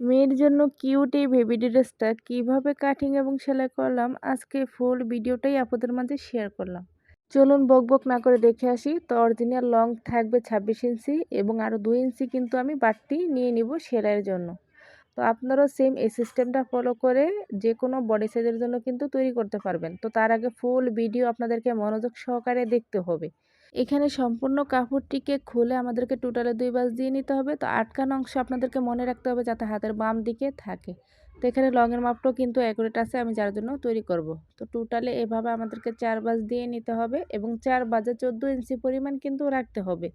মেয়ের জন্য কিউট এই বেবি ড্রেসটা কীভাবে কাটিং এবং সেলাই করলাম, আজকে ফুল ভিডিওটাই আপনাদের মাঝে শেয়ার করলাম। চলুন বক বক না করে দেখে আসি, তো অরিজিনাল লং থাকবে ছাব্বিশ ইঞ্চি এবং আরও দুই ইঞ্চি কিন্তু আমি বাড়তি নিয়ে নিব সেলাইয়ের জন্য। তো আপনারাও সেম এই সিস্টেমটা ফলো করে যে কোনো বডি সাইজের জন্য কিন্তু তৈরি করতে পারবেন। তো তার আগে ফুল ভিডিও আপনাদেরকে মনোযোগ সহকারে দেখতে হবে। এখানে সম্পূর্ণ কাপড়টিকে খুলে আমাদেরকে টোটালে দুই বাস দিয়ে নিতে হবে। তো আটকানো অংশ আপনাদেরকে মনে রাখতে হবে যাতে হাতের বাম দিকে থাকে। তো এখানে লংয়ের মাপটাও কিন্তু অ্যাকুরেট আছে, আমি যার জন্য তৈরি করব। তো টোটালে এভাবে আমাদেরকে চার বাস দিয়ে নিতে হবে এবং চার বাজে চোদ্দ ইঞ্চি পরিমাণ কিন্তু রাখতে হবে।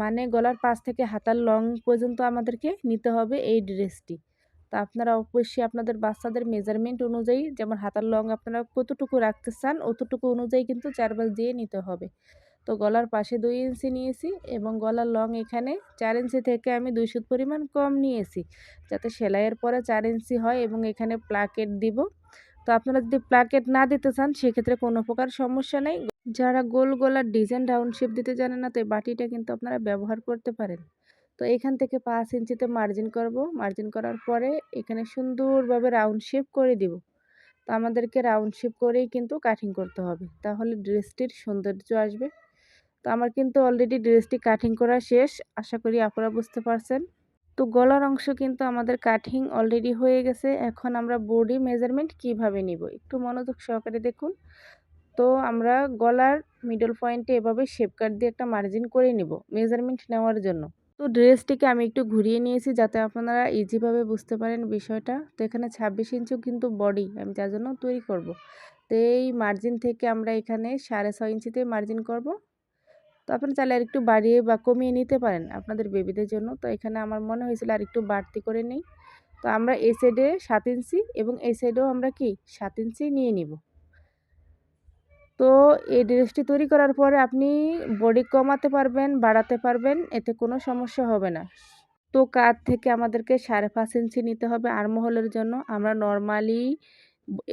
মানে গলার পাশ থেকে হাতার লং পর্যন্ত আমাদেরকে নিতে হবে এই ড্রেসটি তো আপনারা অবশ্যই আপনাদের বাচ্চাদের মেজারমেন্ট অনুযায়ী, যেমন হাতার লং আপনারা কতটুকু রাখতে চান, অতটুকু অনুযায়ী কিন্তু চার বাস দিয়ে নিতে হবে। তো গলার পাশে দুই ইঞ্চি নিয়েছি এবং গলার লং এখানে চার ইঞ্চি থেকে আমি দুই সুত পরিমাণ কম নিয়েছি। যাতে সেলাইয়ের পরে চার ইঞ্চি হয় এবং এখানে প্লাকেট দিব। তো আপনারা যদি প্লাকেট না দিতে চান, সেক্ষেত্রে কোনো প্রকার সমস্যা নেই। যারা গোল গলার ডিজাইন রাউন্ড দিতে জানে না, তো এই বাটিটা কিন্তু আপনারা ব্যবহার করতে পারেন। তো এখান থেকে পাঁচ ইঞ্চিতে মার্জিন করব। মার্জিন করার পরে এখানে সুন্দরভাবে রাউন্ড শেপ করে দিব। তো আমাদেরকে রাউন্ড শেপ করেই কিন্তু কাটিং করতে হবে। তাহলে ড্রেসটির সৌন্দর্য আসবে। তো আমার কিন্তু অলরেডি ড্রেসটি কাটিং করা শেষ, আশা করি আপনারা বুঝতে পারছেন। তো গলার অংশ কিন্তু আমাদের কাটিং অলরেডি হয়ে গেছে, এখন আমরা বডি মেজারমেন্ট কীভাবে নিব? একটু মনোযোগ সহকারে দেখুন। তো আমরা গলার মিডল পয়েন্টে এভাবে শেপ কাট দিয়ে একটা মার্জিন করে নিব মেজারমেন্ট নেওয়ার জন্য। তো ড্রেসটিকে আমি একটু ঘুরিয়ে নিয়েছি যাতে আপনারা ইজিভাবে বুঝতে পারেন বিষয়টা। তো এখানে ছাব্বিশ ইঞ্চিও কিন্তু বডি আমি যার জন্য তৈরি করব। তো এই মার্জিন থেকে আমরা এখানে সাড়ে ছয় ইঞ্চিতে মার্জিন করব। তো আপনারা চাইলে আর একটু বাড়িয়ে বা কমিয়ে নিতে পারেন আপনাদের বেবিদের জন্য। তো এখানে আমার মনে হয়েছিল আর একটু বাড়তি করে নিই। তো আমরা এই সাইডে সাত ইঞ্চি এবং এই সাইডেও আমরা কি সাত ইঞ্চি নিয়ে নিব। তো এই ড্রেসটি তৈরি করার পরে আপনি বডি কমাতে পারবেন, বাড়াতে পারবেন, এতে কোনো সমস্যা হবে না। তো কাত থেকে আমাদেরকে সাড়ে পাঁচ ইঞ্চি নিতে হবে আরমহলের জন্য। আমরা নর্মালি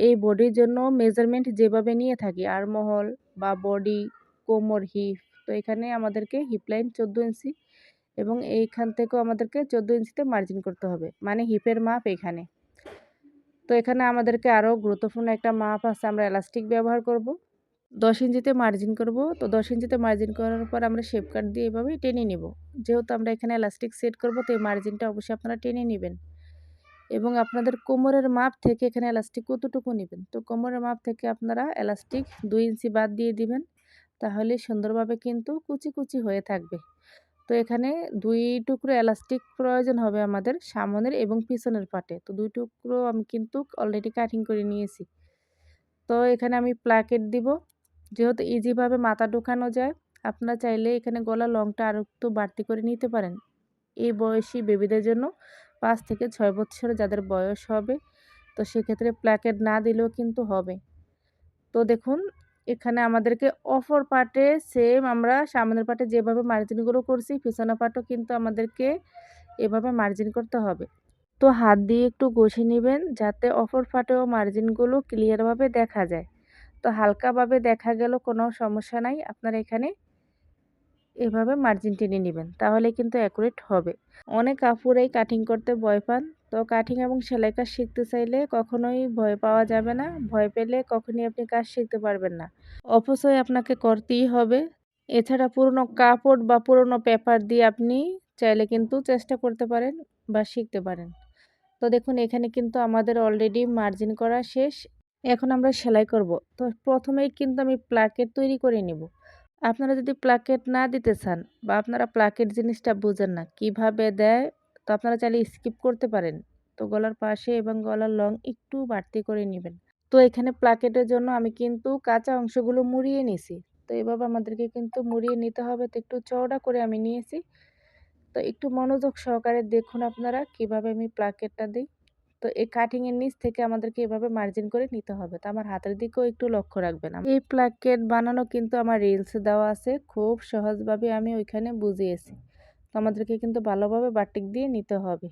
এই বডির জন্য মেজারমেন্ট যেভাবে নিয়ে থাকি, আরমহল বা বডি কোমর হিপ তো এখানে আমাদেরকে হিপ লাইন চোদ্দ ইঞ্চি এবং এইখান থেকেও আমাদেরকে চোদ্দ ইঞ্চিতে মার্জিন করতে হবে মানে হিপের মাপ এখানে। তো এখানে আমাদেরকে আরও গুরুত্বপূর্ণ একটা মাপ আছে, আমরা এলাস্টিক ব্যবহার করব। দশ ইঞ্চিতে মার্জিন করব, তো দশ ইঞ্চিতে মার্জিন করার পর আমরা শেপ কাট দিয়ে এভাবেই টেনে নিব। যেহেতু আমরা এখানে এলাস্টিক সেট করব, তো এই মার্জিনটা অবশ্যই আপনারা টেনে নেবেন। এবং আপনাদের কোমরের মাপ থেকে এখানে এলাস্টিক কতটুকু নেবেন? তো কোমরের মাপ থেকে আপনারা এলাস্টিক দুই ইঞ্চি বাদ দিয়ে দিবেন। তাহলে সুন্দরভাবে কিন্তু কুচি কুচি হয়ে থাকবে। তো এখানে দুই টুকরো এলাস্টিক প্রয়োজন হবে আমাদের সামনের এবং পিছনের পাটে। তো দুই টুকরো আমি কিন্তু অলরেডি কাটিং করে নিয়েছি। তো এখানে আমি প্লাকেট দিব। যেহেতু ইজিভাবে মাথা ঢোকানো যায়, আপনারা চাইলে এখানে গলা লংটা আরও একটু বাড়তি করে নিতে পারেন। এই বয়সী বেবিদের জন্য পাঁচ থেকে ছয় বছর যাদের বয়স হবে, তো সেক্ষেত্রে প্ল্যাকেট না দিলেও কিন্তু হবে। তো দেখুন এখানে আমাদেরকে অফর পার্টে সেম আমরা সামনের পার্টে যেভাবে মার্জিনগুলো করছি, পিছনের পার্টও কিন্তু আমাদেরকে এভাবে মার্জিন করতে হবে। তো হাত দিয়ে একটু ঘষে নেবেন যাতে অফর পার্টেও মার্জিনগুলো ক্লিয়ারভাবে দেখা যায়। তো হালকাভাবে দেখা গেল কোনো সমস্যা নাই, আপনারা এখানে এভাবে মার্জিন টেনে নেবেন, তাহলে কিন্তু অ্যাকুরেট হবে। অনেক কাপড়েই কাটিং করতে ভয় পান। তো কাটিং এবং সেলাই কাজ শিখতে চাইলে কখনোই ভয় পাওয়া যাবে না। ভয় পেলে কখনই আপনি কাজ শিখতে পারবেন না। অপচয় আপনাকে করতেই হবে। এছাড়া পুরনো কাপড় বা পুরনো পেপার দিয়ে আপনি চাইলে কিন্তু চেষ্টা করতে পারেন বা শিখতে পারেন। তো দেখুন, এখানে কিন্তু আমাদের অলরেডি মার্জিন করা শেষ। এখন আমরা সেলাই করব। তো প্রথমেই কিন্তু আমি প্লাকেট তৈরি করে নিব। আপনারা যদি প্লাকেট না দিতে চান বা আপনারা প্লাকেট জিনিসটা বুঝেন না, কীভাবে দেয়, তো আপনারা চাইলে স্কিপ করতে পারেন। তো গলার পাশে এবং গলার লং একটু বাড়তি করে নেবেন। তো এখানে প্লাকেটের জন্য আমি কিন্তু কাঁচা অংশগুলো মুড়িয়ে নিছি তো এভাবে আমাদেরকে কিন্তু মুড়িয়ে নিতে হবে। তো একটু চওড়া করে আমি নিয়েছি। তো একটু মনোযোগ সহকারে দেখুন আপনারা কীভাবে আমি প্লাকেটটা দিই। তো এই কাটিংয়ের নিচ থেকে আমাদেরকে এভাবে মার্জিন করে নিতে হবে। তো আমার হাতের দিকেও একটু লক্ষ্য রাখবেন এই প্লাকেট বানানো কিন্তু আমার রিলসে দেওয়া আছে। খুব সহজভাবে আমি ওইখানে বুঝিয়েছি। তো আমাদেরকে কিন্তু ভালোভাবে বাটিক দিয়ে নিতে হবে।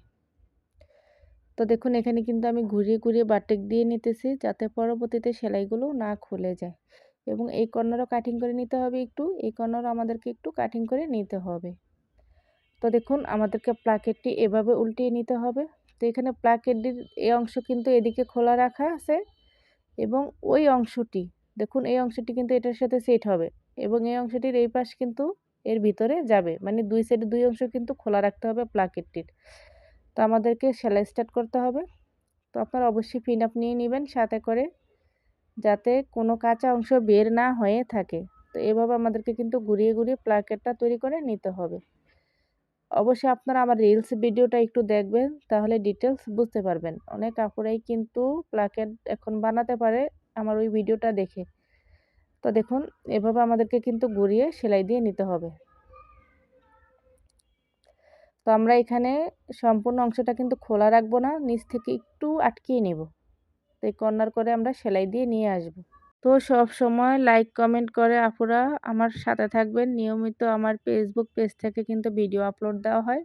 তো দেখুন, এখানে কিন্তু আমি ঘুরিয়ে ঘুরিয়ে বাটিক দিয়ে নিতেছি যাতে পরবর্তীতে সেলাইগুলো না খুলে যায়। এবং এই কর্নারও কাটিং করে নিতে হবে একটু, এই কর্নারও আমাদেরকে একটু কাটিং করে নিতে হবে। তো দেখুন, আমাদেরকে প্লাকেটটি এভাবে উল্টিয়ে নিতে হবে। তো এখানে প্লাকেটির এই অংশ কিন্তু এদিকে খোলা রাখা আছে এবং ওই অংশটি, দেখুন এই অংশটি কিন্তু এটার সাথে সেট হবে এবং এই অংশটির এই পাশ কিন্তু এর ভিতরে যাবে মানে দুই সাইডে দুই অংশ কিন্তু খোলা রাখতে হবে প্লাকেটটির। তো আমাদেরকে সেলাই স্টার্ট করতে হবে। তো আপনারা অবশ্যই পিন আপ নিয়ে নেবেন সাথে করে যাতে কোনো কাঁচা অংশ বের না হয়ে থাকে। তো এভাবে আমাদেরকে কিন্তু ঘুরিয়ে ঘুরিয়ে প্লাকেটটা তৈরি করে নিতে হবে। অবশ্যই আপনারা আমার রিলস ভিডিওটা একটু দেখবেন, তাহলে ডিটেলস বুঝতে পারবেন। অনেক কাপড়াই কিন্তু প্লাকেট এখন বানাতে পারে আমার ওই ভিডিওটা দেখে। তো দেখুন, এভাবে আমাদেরকে কিন্তু ঘুরিয়ে সেলাই দিয়ে নিতে হবে। তো আমরা এখানে সম্পূর্ণ অংশটা কিন্তু খোলা রাখব না, নিচ থেকে একটু আটকিয়ে নেব। তো এই কর্নার করে আমরা সেলাই দিয়ে নিয়ে আসব। তো সব সময় লাইক কমেন্ট করে আপুরা আমার সাথে থাকবেন। নিয়মিত আমার ফেসবুক পেজ থেকে কিন্তু ভিডিও আপলোড দেওয়া হয়।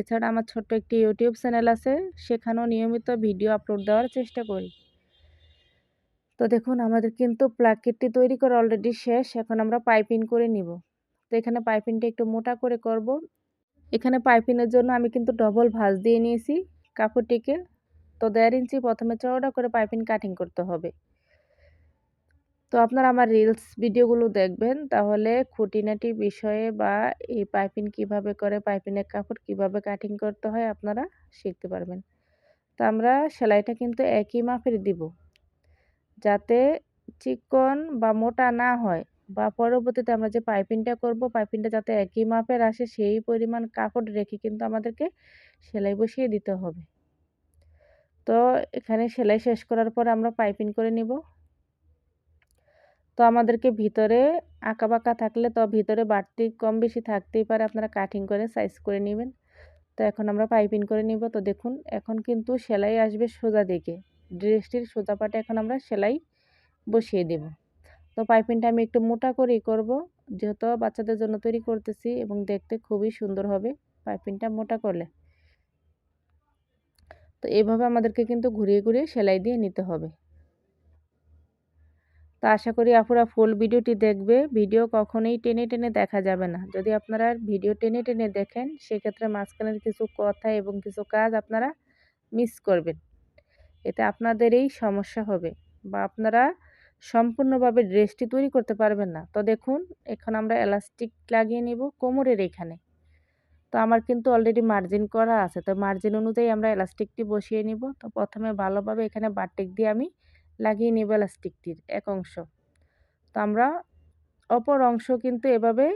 এছাড়া আমার ছোট্ট একটি ইউটিউব চ্যানেল আছে, সেখানেও নিয়মিত ভিডিও আপলোড দেওয়ার চেষ্টা করি। তো দেখুন, আমাদের কিন্তু প্লাকেটটি তৈরি করা অলরেডি শেষ, এখন আমরা পাইপিং করে নিব। তো এখানে পাইপিংটা একটু মোটা করে করব। এখানে পাইপিংয়ের জন্য আমি কিন্তু ডবল ভাঁজ দিয়ে নিয়েছি কাপড়টিকে। তো দেড় ইঞ্চি প্রথমে চওড়া করে পাইপিং কাটিং করতে হবে। তো আপনারা আমার রিলস ভিডিওগুলো দেখবেন। তাহলে খুঁটিনাটি বিষয়ে বা এই পাইপিং কীভাবে করে, পাইপিনের কাপড় কীভাবে কাটিং করতে হয় আপনারা শিখতে পারবেন। তো আমরা সেলাইটা কিন্তু একই মাপের দিব। যাতে চিকন বা মোটা না হয় বা পরবর্তীতে আমরা যে পাইপিংটা করব, পাইপিংটা যাতে একই মাপের আসে সেই পরিমাণ কাপড় রেখে কিন্তু আমাদেরকে সেলাই বসিয়ে দিতে হবে। তো এখানে সেলাই শেষ করার পর আমরা পাইপিং করে নিব। তো আমাদেরকে ভিতরে আঁকা বাঁকা থাকলে তো ভিতরে বাড়তি কম বেশি থাকতেই পারে। আপনারা কাটিং করে সাইজ করে নেবেন। তো এখন আমরা পাইপিং করে নিব। তো দেখুন, এখন কিন্তু সেলাই আসবে সোজা দিকে। ড্রেসটির সোজা পাটে এখন আমরা সেলাই বসিয়ে দেব। তো পাইপিংটা আমি একটু মোটা করেই করব। যেহেতু বাচ্চাদের জন্য তৈরি করতেছি এবং দেখতে খুবই সুন্দর হবে পাইপিংটা মোটা করলে। তো এভাবে আমাদেরকে কিন্তু ঘুরিয়ে ঘুরিয়ে সেলাই দিয়ে নিতে হবে। তো আশা করি আপুরা ফুল ভিডিওটি দেখবে। ভিডিও কখনোই টেনে টেনে দেখা যাবে না। যদি আপনারা ভিডিও টেনে টেনে দেখেন, সেক্ষেত্রে মাঝখানের কিছু কথা এবং কিছু কাজ আপনারা মিস করবেন। এতে আপনাদেরই সমস্যা হবে বা আপনারা সম্পূর্ণভাবে ড্রেসটি তৈরি করতে পারবেন না। তো দেখুন, এখন আমরা এলাস্টিক লাগিয়ে নিব কোমরের এখানে। তো আমার কিন্তু অলরেডি মার্জিন করা আছে। তো মার্জিন অনুযায়ী আমরা এলাস্টিকটি বসিয়ে নিব। তো প্রথমে ভালোভাবে এখানে বাটিক দিয়ে আমি লাগিয়ে নিব এলাস্টিকটির এক অংশ। তো আমরা অপর অংশ কিন্তু এভাবে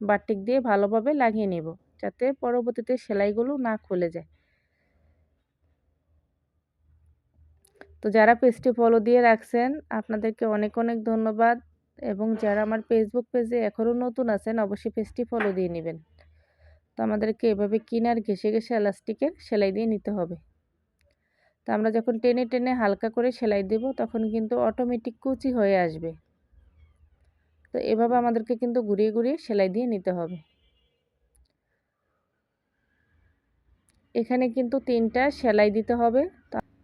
বাটিক দিয়ে ভালোভাবে লাগিয়ে নেব, যাতে পরবর্তীতে সেলাইগুলো না খুলে যায়। তো যারা পেজটি ফলো দিয়ে রাখছেন, আপনাদেরকে অনেক অনেক ধন্যবাদ এবং যারা আমার ফেসবুক পেজে এখনও নতুন আছেন, অবশ্যই পেজটি ফলো দিয়ে নেবেন। তো আমাদেরকে এভাবে কিনার ঘেসে ঘেসে এলাস্টিকের সেলাই দিয়ে নিতে হবে। তো আমরা যখন টেনে টেনে হালকা করে সেলাই দেব, তখন কিন্তু অটোমেটিক কুচি হয়ে আসবে। তো এভাবে আমাদেরকে কিন্তু ঘুরিয়ে ঘুরিয়ে সেলাই দিয়ে নিতে হবে। এখানে কিন্তু তিনটা সেলাই দিতে হবে।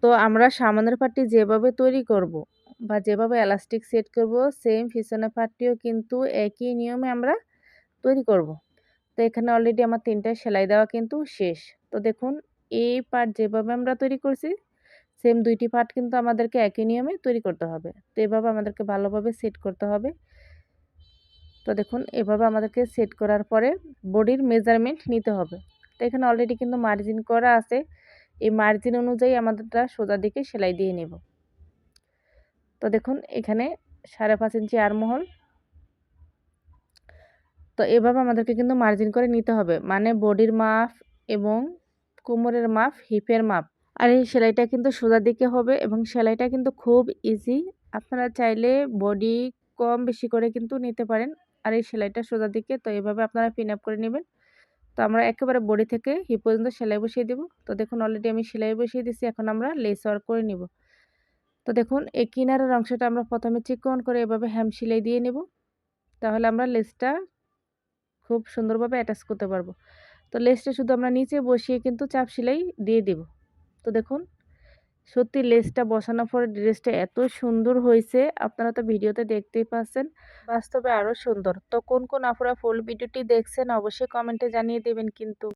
তো আমরা সামনের পাটটি যেভাবে তৈরি করব বা যেভাবে এলাস্টিক সেট করব সেম পিছনের পাটটিও কিন্তু একই নিয়মে আমরা তৈরি করব। তো এখানে অলরেডি আমার তিনটা সেলাই দেওয়া কিন্তু শেষ। তো দেখুন, এই পার্ট যেভাবে আমরা তৈরি করছি সেম দুইটি পার্ট কিন্তু আমাদেরকে একই নিয়মে তৈরি করতে হবে। তো এভাবে আমাদেরকে ভালোভাবে সেট করতে হবে। তো দেখুন, এভাবে আমাদেরকে সেট করার পরে বডির মেজারমেন্ট নিতে হবে। তো এখানে অলরেডি কিন্তু মার্জিন করা আছে। এই মার্জিন অনুযায়ী আমাদেরটা সোজা দিকে সেলাই দিয়ে নেব। তো দেখুন, এখানে সাড়ে পাঁচ ইঞ্চি আরমহল। তো এভাবে আমাদেরকে কিন্তু মার্জিন করে নিতে হবে। মানে বডির মাপ এবং কোমরের মাপ হিপের মাপ। আর এই সেলাইটা কিন্তু সোজা দিকে হবে এবং সেলাইটা কিন্তু খুব ইজি আপনারা চাইলে বডি কম বেশি করে কিন্তু নিতে পারেন। আর এই সেলাইটা সোজা দিকে, তো এভাবে আপনারা পিন আপ করে নেবেন। তো আমরা একেবারে বডি থেকে হি পর্যন্ত সেলাই বসিয়ে দেব। তো দেখুন অলরেডি আমি সেলাই বসিয়ে দিচ্ছি এখন আমরা লেস ওয়ার্ক করে নিব। তো দেখুন, এই কিনারের অংশটা আমরা প্রথমে চিকন করে এভাবে হ্যাম সেলাই দিয়ে নেব। তাহলে আমরা লেসটা খুব সুন্দরভাবে অ্যাটাচ করতে পারব। তো লেসটা শুধু আমরা নিচে বসিয়ে কিন্তু চাপ সেলাই দিয়ে দেব। তো দেখুন, সত্যি লেসটা বসানোর পরে ড্রেসটা এত সুন্দর হয়েছে, আপনারা তো ভিডিওতে দেখতেই পাচ্ছেন, বাস্তবে আরও সুন্দর। তো কোন কোন আফরা ফুল ভিডিওটি দেখছেন, অবশ্যই কমেন্টে জানিয়ে দেবেন কিন্তু।